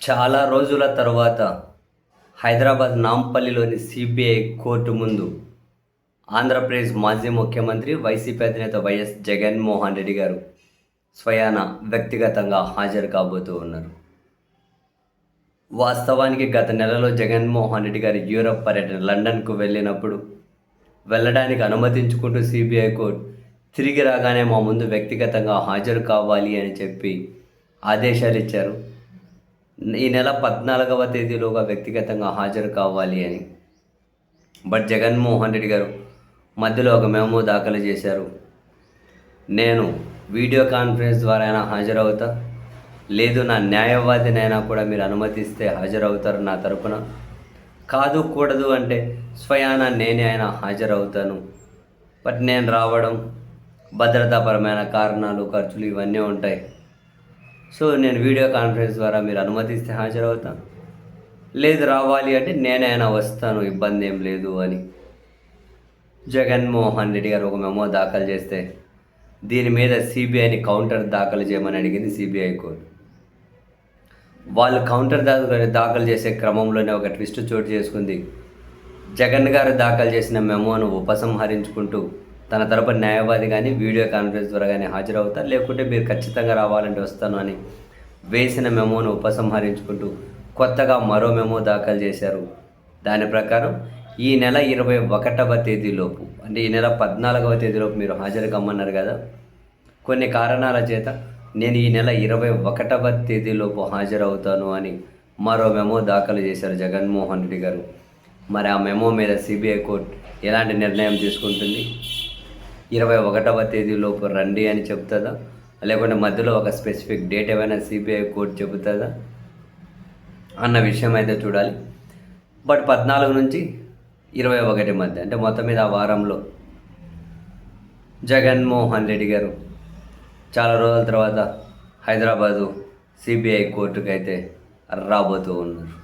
చాలా రోజుల తర్వాత హైదరాబాద్ నాంపల్లిలోని సిబిఐ కోర్టు ముందు ఆంధ్రప్రదేశ్ మాజీ ముఖ్యమంత్రి వైసీపీ అధినేత వైఎస్ జగన్మోహన్ రెడ్డి గారు స్వయాన వ్యక్తిగతంగా హాజరు కాబోతూ ఉన్నారు. వాస్తవానికి గత నెలలో జగన్మోహన్ రెడ్డి గారు యూరప్ పర్యటన లండన్కు వెళ్ళినప్పుడు వెళ్ళడానికి అనుమతించుకుంటూ సిబిఐ కోర్టు తిరిగి రాగానే మా ముందు వ్యక్తిగతంగా హాజరు కావాలి అని చెప్పి ఆదేశాలు ఇచ్చారు. ఈ నెల పద్నాలుగవ తేదీలోగా వ్యక్తిగతంగా హాజరు కావాలి అని. బట్ జగన్మోహన్ రెడ్డి గారు మధ్యలో ఒక మెమో దాఖలు చేశారు. నేను వీడియో కాన్ఫరెన్స్ ద్వారా అయినా హాజరవుతా? లేదు నా న్యాయవాదినైనా కూడా మీరు అనుమతిస్తే హాజరవుతారు నా తరపున. కాదు కూడదు అంటే స్వయాన నేనే అయినా హాజరవుతాను. బట్ నేను రావడం భద్రతాపరమైన కారణాలు ఖర్చులు ఇవన్నీ ఉంటాయి. సో నేను వీడియో కాన్ఫరెన్స్ ద్వారా మీరు అనుమతిస్తే హాజరవుతాను లేదు రావాలి అంటే నేనైనా వస్తాను ఇబ్బంది ఏం లేదు అని. జగన్మోహన్ రెడ్డి గారు ఒక మెమో దాఖలు చేస్తే దీని మీద సిబిఐని కౌంటర్ దాఖలు చేయమని అడిగింది సిబిఐ కోర్టు. వాళ్ళు కౌంటర్ దాఖలు దాఖలు చేసే క్రమంలోనే ఒక ట్విస్ట్ చోటు చేసుకుంది. జగన్ గారు దాఖలు చేసిన మెమోను ఉపసంహరించుకుంటూ తన తరపు న్యాయవాది కానీ వీడియో కాన్ఫరెన్స్ ద్వారా కానీ హాజరవుతారు. లేకుంటే మీరు ఖచ్చితంగా రావాలంటే వస్తాను అని వేసిన మెమోను ఉపసంహరించుకుంటూ కొత్తగా మరో మెమో దాఖలు చేశారు. దాని ప్రకారం ఈ నెల ఇరవై ఒకటవ తేదీలోపు అంటే ఈ నెల పద్నాలుగవ తేదీలోపు మీరు హాజరు కమ్మన్నారు కదా. కొన్ని కారణాల చేత నేను ఈ నెల ఇరవై ఒకటవ తేదీలోపు హాజరవుతాను అని మరో మెమో దాఖలు చేశారు జగన్మోహన్ రెడ్డి గారు. మరి ఆ మెమో మీద సిబిఐ కోర్టు ఎలాంటి నిర్ణయం తీసుకుంటుంది? ఇరవై ఒకటవ తేదీలోపు రండి అని చెప్తుందా? లేకుంటే మధ్యలో ఒక స్పెసిఫిక్ డేట్ ఏమైనా సిబిఐ కోర్టు చెబుతుందా? అన్న విషయం అయితే చూడాలి. బట్ పద్నాలుగు నుంచి ఇరవై ఒకటి మధ్య అంటే మొత్తం మీద ఆ వారంలో జగన్మోహన్ రెడ్డి గారు చాలా రోజుల తర్వాత హైదరాబాదు సిబిఐ కోర్టుకు అయితే రాబోతూ ఉన్నారు.